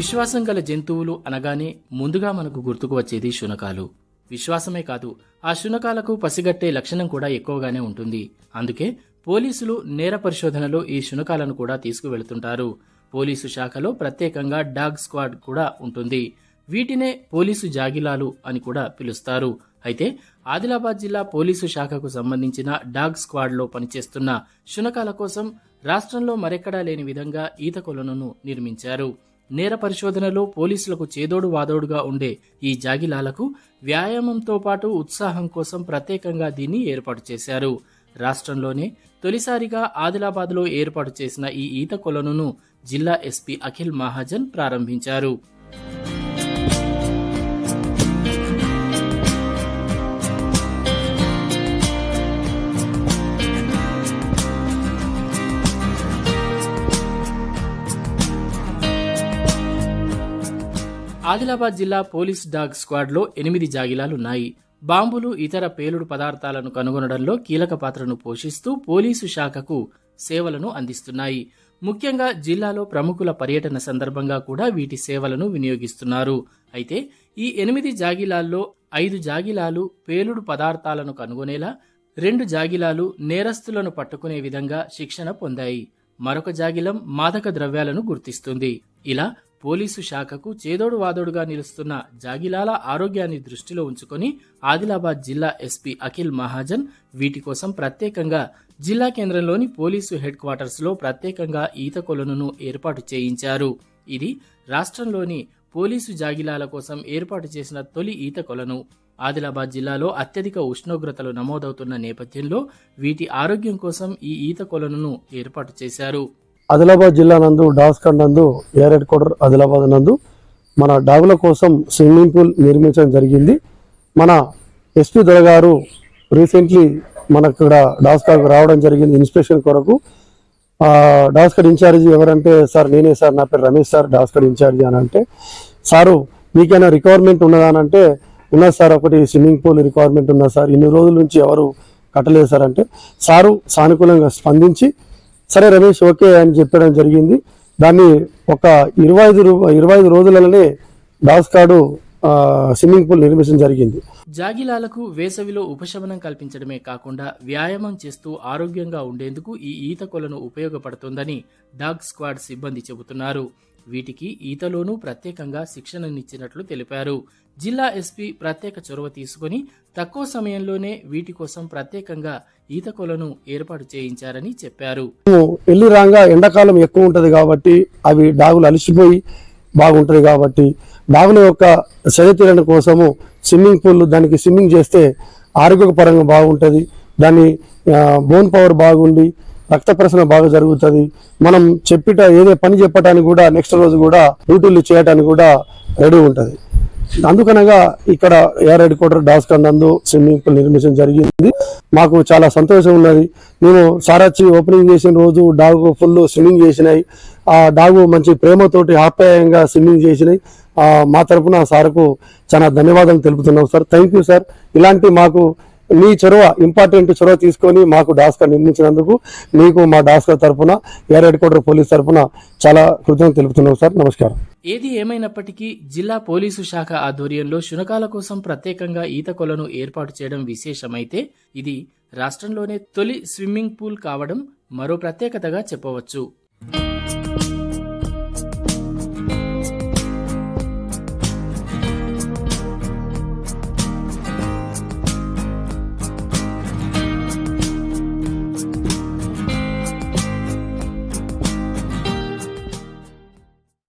విశ్వాసం గల జంతువులు అనగానే ముందుగా మనకు గుర్తుకు వచ్చేది శునకాలు. విశ్వాసమే కాదు ఆ శునకాలకు పసిగట్టే లక్షణం కూడా ఎక్కువగానే ఉంటుంది. అందుకే పోలీసులు నేర పరిశోధనలో ఈ శునకాలను కూడా తీసుకువెళుతుంటారు. పోలీసు శాఖలో ప్రత్యేకంగా డాగ్ స్క్వాడ్ కూడా ఉంటుంది. వీటినే పోలీసు జాగిలాలు అని కూడా పిలుస్తారు. అయితే ఆదిలాబాద్ జిల్లా పోలీసు శాఖకు సంబంధించిన డాగ్ స్క్వాడ్లో పనిచేస్తున్న శునకాల కోసం రాష్ట్రంలో మరెక్కడా లేని విధంగా ఈత కొలనును నిర్మించారు. నేర పరిశోధనలో పోలీసులకు చేదోడు వాదోడుగా ఉండే ఈ జాగిలాలకు వ్యాయామంతో పాటు ఉత్సాహం కోసం ప్రత్యేకంగా దీన్ని ఏర్పాటు చేశారు. రాష్ట్రంలోనే తొలిసారిగా ఆదిలాబాద్లో ఏర్పాటు చేసిన ఈ ఈత కొలనును జిల్లా ఎస్పీ అఖిల్ మహాజన్ ప్రారంభించారు. ఆదిలాబాద్ జిల్లా పోలీస్ డాగ్ స్క్వాడ్లో ఎనిమిది జాగిలాలున్నాయి. బాంబులు ఇతర పేలుడు పదార్థాలను కనుగొనడంలో కీలక పాత్రను పోషిస్తూ పోలీసు శాఖకు సేవలను అందిస్తున్నాయి. ముఖ్యంగా జిల్లాలో ప్రముఖుల పర్యటన సందర్భంగా కూడా వీటి సేవలను వినియోగిస్తున్నారు. అయితే ఈ ఎనిమిది జాగిలాల్లో ఐదు జాగిలాలు పేలుడు పదార్థాలను కనుగొనేలా రెండు జాగిలాలు నేరస్తులను పట్టుకునే విధంగా శిక్షణ పొందాయి. మరొక జాగిలం మాదక ద్రవ్యాలను గుర్తిస్తుంది. ఇలా పోలీసు శాఖకు చేదోడు వాదోడుగా నిలుస్తున్న జాగిలాల ఆరోగ్యాన్ని దృష్టిలో ఉంచుకొని ఆదిలాబాద్ జిల్లా ఎస్పీ అఖిల్ మహాజన్ వీటి కోసం ప్రత్యేకంగా జిల్లా కేంద్రంలోని పోలీసు హెడ్ క్వార్టర్స్లో ప్రత్యేకంగా ఈత కొలనును ఏర్పాటు చేయించారు. ఇది రాష్ట్రంలోని పోలీసు జాగిలాల కోసం ఏర్పాటు చేసిన తొలి ఈత కొలను. ఆదిలాబాద్ జిల్లాలో అత్యధిక ఉష్ణోగ్రతలు నమోదవుతున్న నేపథ్యంలో వీటి ఆరోగ్యం కోసం ఈ ఈత కొలనును ఏర్పాటు చేశారు. ఆదిలాబాద్ జిల్లా నందు డాస్కండ్ నందు ఎయిర్ హెడ్ క్వార్టర్ ఆదిలాబాద్ నందు మన డాగుల కోసం స్విమ్మింగ్ పూల్ నిర్మించడం జరిగింది. మన ఎస్పీ దొర గారు రీసెంట్లీ మనకు ఇక్కడ డాస్కాకు రావడం జరిగింది ఇన్స్పెక్షన్ కొరకు. ఆ, డాస్కర్ ఇన్ఛార్జి ఎవరంటే సార్ నేనే సార్ నా పేరు రమేష్ సార్ డాస్కర్ ఇన్ఛార్జి అని అంటే సారు మీకైనా రిక్వైర్మెంట్ ఉన్నదా అని అంటే ఉన్నది సార్ ఒకటి స్విమ్మింగ్ పూల్ రిక్వైర్మెంట్ ఉన్నది సార్? ఇన్ని రోజుల నుంచి ఎవరు కట్టలేదు సార్ అంటే సారు సానుకూలంగా స్పందించి సరే రమేష్ ఓకే అని చెప్పడం జరిగింది. దాన్ని ఒక ఇరవై ఐదు రూ- ఇరవై ఐదు రోజులలోనే దాస్కాడు స్విమ్మింగ్ పూల్ నిర్మించడం జరిగింది. జాగిలాలకు వేసవిలో ఉపశమనం కల్పించడమే కాకుండా వ్యాయామం చేస్తూ ఆరోగ్యంగా ఉండేందుకు ఈ ఈత కొలను ఉపయోగపడుతుందని డాగ్ స్క్వాడ్ సిబ్బంది చెబుతున్నారు. వీటికి ఈతలోనూ ప్రత్యేకంగా శిక్షణనిచ్చినట్లు తెలిపారు. జిల్లా ఎస్పీ ప్రత్యేక చొరవ తీసుకుని తక్కువ సమయంలోనే వీటి కోసం ప్రత్యేకంగా ఈత కొలను ఏర్పాటు చేయించారని చెప్పారు. ఎల్లి వెళ్ళి రాగా ఎండాకాలం ఎక్కువ ఉంటుంది కాబట్టి అవి డాగులు అలసిపోయి బాగుంటుంది కాబట్టి డాగుల యొక్క శరీరం కోసము స్విమ్మింగ్ పూల్ దానికి స్విమ్మింగ్ చేస్తే ఆరోగ్యపరంగా బాగుంటుంది. దాని బోన్ పవర్ బాగుండి రక్త ప్రసరణ బాగా జరుగుతుంది. మనం చెప్పిట ఏదో పని చెప్పడానికి కూడా నెక్స్ట్ రోజు కూడా డ్యూటీలు చేయడానికి కూడా రెడీ ఉంటుంది. అందుకనగా ఇక్కడ ఎయిర్ హెడ్ క్వార్టర్ డాస్ నందు స్విమ్మింగ్ పూల్ నిర్మించడం జరిగింది. మాకు చాలా సంతోషం ఉన్నది. మేము సారాచి ఓపెనింగ్ చేసిన రోజు డాగు ఫుల్ స్విమ్మింగ్ చేసినాయి. ఆ డాగు మంచి ప్రేమతోటి ఆప్యాయంగా స్విమ్మింగ్ చేసినాయి. మా తరపున సార్కు చాలా ధన్యవాదాలు తెలుపుతున్నాం సార్. Thank you sir. ఇలాంటి మాకు మీ చొరవ ఇంపార్టెంట్ చొరవ తీసుకొని మాకు డాస్కర్ నిర్మించినందుకు మీకు మా డాస్కర్ తరఫున ఎయిర్ హెడ్ క్వార్టర్ పోలీస్ తరఫున చాలా కృతజ్ఞతలు తెలుపుతున్నాం సార్. నమస్కారం. ఏది ఏమైనప్పటికీ జిల్లా పోలీసు శాఖ ఆధ్వర్యంలో శునకాల కోసం ప్రత్యేకంగా ఈత కొలను ఏర్పాటు చేయడం విశేషమైతే ఇది రాష్ట్రంలోనే తొలి స్విమ్మింగ్ పూల్ కావడం మరో ప్రత్యేకతగా చెప్పవచ్చు.